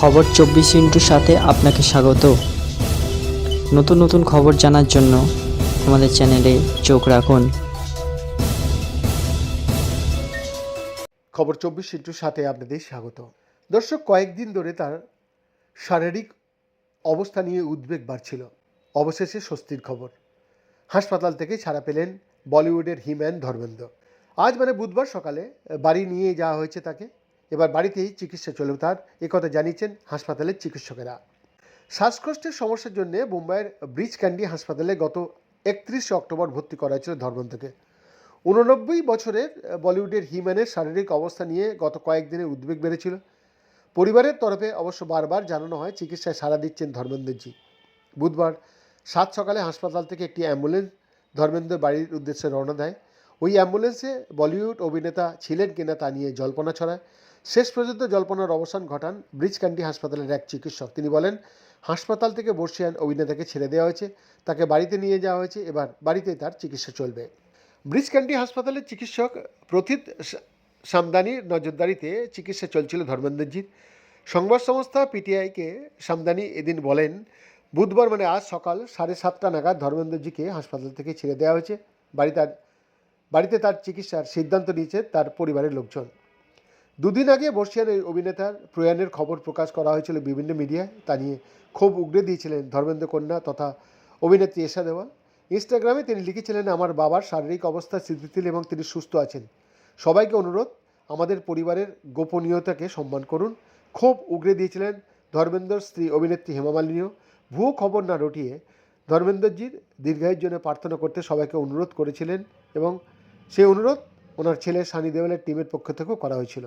খবর চব্বিশ ইন্টুর সাথে আপনাকে স্বাগত। নতুন নতুন খবর জানার জন্য আমাদের চ্যানেলে চোখ রাখুন। খবর চব্বিশ ইন্টুর সাথে আপনাদের স্বাগত। দর্শক, কয়েকদিন ধরে তার শারীরিক অবস্থা নিয়ে উদ্বেগ বাড়ছিল। অবশেষে স্বস্তির খবর। হাসপাতাল থেকে ছাড়া পেলেন বলিউডের হিম্যান ধর্মেন্দ্র। আজ মানে বুধবার সকালে বাড়ি নিয়ে যাওয়া হয়েছে তাকে। এবার বাড়িতেই চিকিৎসা চলবে তার। একথা জানিয়েছেন হাসপাতালের চিকিৎসকেরা। শ্বাসকষ্টের সমস্যার জন্য মুম্বাইয়ের ব্রিজ ক্যান্ডি হাসপাতালে গত একত্রিশে অক্টোবর ভর্তি করা হয়েছিল ধর্মেন্দ্রকে উননব্বই বছরের বলিউডের হিম্যানের শারীরিক অবস্থা নিয়ে গত কয়েকদিনে উদ্বেগ বেড়েছিল। পরিবারের তরফে অবশ্য বারবার জানানো হয়, চিকিৎসায় সাড়া দিচ্ছেন ধর্মেন্দ্রজি। বুধবার সাত সকালে হাসপাতাল থেকে একটি অ্যাম্বুলেন্স ধর্মেন্দ্র বাড়ির উদ্দেশ্যে রওনা দেয়। ওই অ্যাম্বুলেন্সে বলিউড অভিনেতা ছিলেন কিনা তা নিয়ে জল্পনা ছড়ায়। শেষ পর্যন্ত জল্পনার অবসান ঘটান ব্রিজ ক্যান্ডি হাসপাতালের এক চিকিৎসক। তিনি বলেন, হাসপাতাল থেকে বর্ষিয়ান অভিনেতাকে ছেড়ে দেওয়া হয়েছে, তাকে বাড়িতে নিয়ে যাওয়া হয়েছে, এবার বাড়িতেই তার চিকিৎসা চলবে। ব্রিজ ক্যান্ডি হাসপাতালের চিকিৎসক প্রথিত সামদানির নজরদারিতে চিকিৎসা চলছিল ধর্মেন্দ্রজির সংবাদ সংস্থা পিটিআইকে সামদানি এদিন বলেন, বুধবার মানে আজ সকাল সাড়ে সাতটা নাগাদ ধর্মেন্দ্রজিকে হাসপাতাল থেকে ছেড়ে দেওয়া হয়েছে। বাড়ি তার, বাড়িতে তার চিকিৎসার সিদ্ধান্ত নিয়েছে তার পরিবারের লোকজন। দুদিন আগে বর্ষিয়ান এই অভিনেতার প্রয়াণের খবর প্রকাশ করা হয়েছিল বিভিন্ন মিডিয়ায়। তা নিয়ে ক্ষোভ উগড়ে দিয়েছিলেন ধর্মেন্দ্র কন্যা তথা অভিনেত্রী এশা দেওয়াল। ইনস্টাগ্রামে তিনি লিখেছিলেন, আমার বাবার শারীরিক অবস্থা স্থিতিশীল এবং তিনি সুস্থ আছেন। সবাইকে অনুরোধ, আমাদের পরিবারের গোপনীয়তাকে সম্মান করুন। ক্ষোভ উগড়ে দিয়েছিলেন ধর্মেন্দ্রর স্ত্রী অভিনেত্রী হেমা মালিনীও। ভুয়ো খবর না রটিয়ে ধর্মেন্দ্রজির দীর্ঘায়ুর জন্য প্রার্থনা করতে সবাইকে অনুরোধ করেছিলেন এবং সেই অনুরোধ ওনার ছেলে সানি দেওয়ালের টিমের পক্ষ থেকেও করা হয়েছিল।